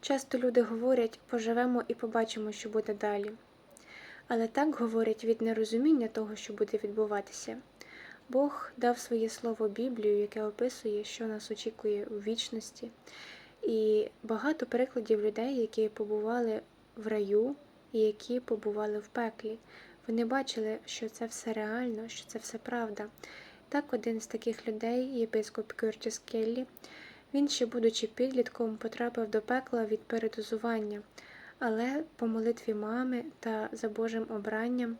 Часто люди говорять, поживемо і побачимо, що буде далі. Але так говорять від нерозуміння того, що буде відбуватися. Бог дав своє слово Біблію, яке описує, що нас очікує у вічності. І багато прикладів людей, які побували в раю і які побували в пеклі. Вони бачили, що це все реально, що це все правда. Так, один з таких людей, єпископ Кюртіс Келлі, він, ще будучи підлітком, потрапив до пекла від передозування, але по молитві мами та за Божим обранням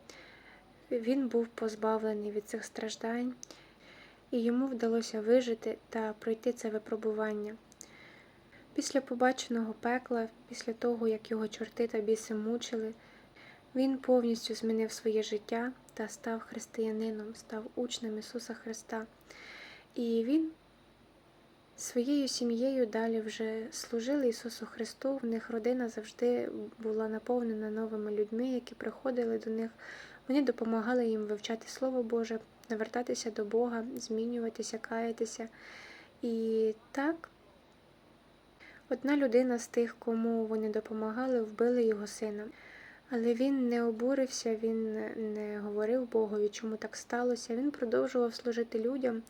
він був позбавлений від цих страждань, і йому вдалося вижити та пройти це випробування. Після побаченого пекла, після того, як його чорти та біси мучили, він повністю змінив своє життя та став християнином, став учнем Ісуса Христа. І він своєю сім'єю далі вже служили Ісусу Христу. В них родина завжди була наповнена новими людьми, які приходили до них. Вони допомагали їм вивчати Слово Боже, навертатися до Бога, змінюватися, каятися. І так, одна людина з тих, кому вони допомагали, вбили його сина. Але він не обурився, він не говорив Богові, чому так сталося. Він продовжував служити людям.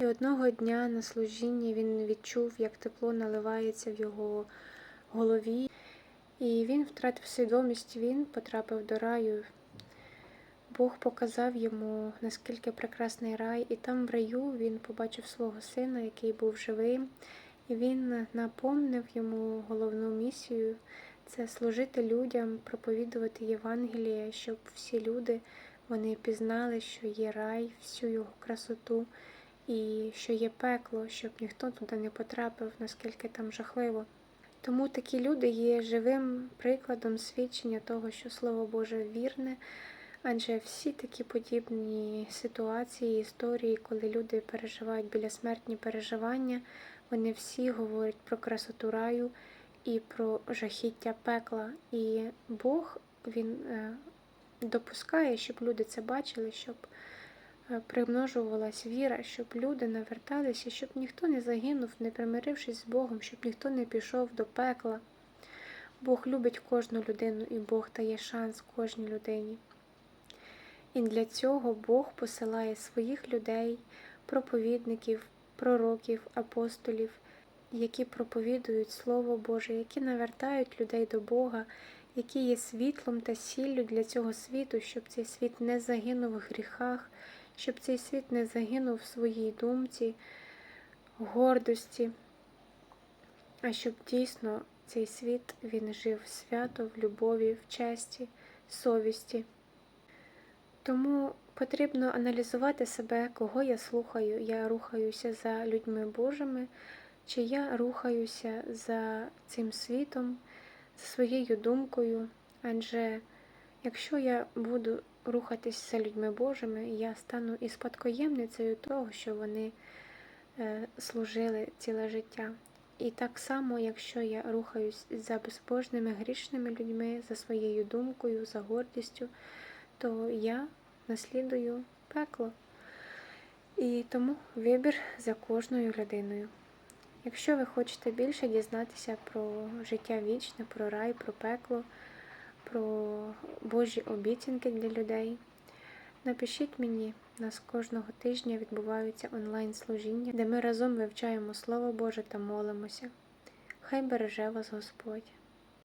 І одного дня на служінні він відчув, як тепло наливається в його голові. І він втратив свідомість, він потрапив до раю. Бог показав йому, наскільки прекрасний рай, і там в раю він побачив свого сина, який був живим, і він напомнив йому головну місію це служити людям, проповідувати Євангеліє, щоб всі люди вони пізнали, що є рай, всю його красоту, і що є пекло, щоб ніхто туди не потрапив, наскільки там жахливо. Тому такі люди є живим прикладом свідчення того, що Слово Боже вірне, адже всі такі подібні ситуації, історії, коли люди переживають біля смертні переживання, вони всі говорять про красоту раю і про жахіття пекла. І Бог Він е, допускає, щоб люди це бачили, щоб е, примножувалась віра, щоб люди наверталися, щоб ніхто не загинув, не примирившись з Богом, щоб ніхто не пішов до пекла. Бог любить кожну людину і Бог дає шанс кожній людині. І для цього Бог посилає своїх людей, проповідників, пророків, апостолів, які проповідують Слово Боже, які навертають людей до Бога, які є світлом та сіллю для цього світу, щоб цей світ не загинув в гріхах, щоб цей світ не загинув в своїй думці, гордості, а щоб дійсно цей світ він жив свято в любові, в честі, совісті. Тому потрібно аналізувати себе, кого я слухаю. Я рухаюся за людьми Божими, чи я рухаюся за цим світом, за своєю думкою. Адже якщо я буду рухатись за людьми Божими, я стану і спадкоємницею того, що вони е, служили ціле життя. І так само, якщо я рухаюсь за безбожними грішними людьми, за своєю думкою, за гордістю, то я наслідую пекло. І тому вибір за кожною людиною. Якщо ви хочете більше дізнатися про життя вічне, про рай, про пекло, про Божі обіцянки для людей, напишіть мені, у нас кожного тижня відбуваються онлайн-служіння, де ми разом вивчаємо Слово Боже та молимося. Хай береже вас Господь!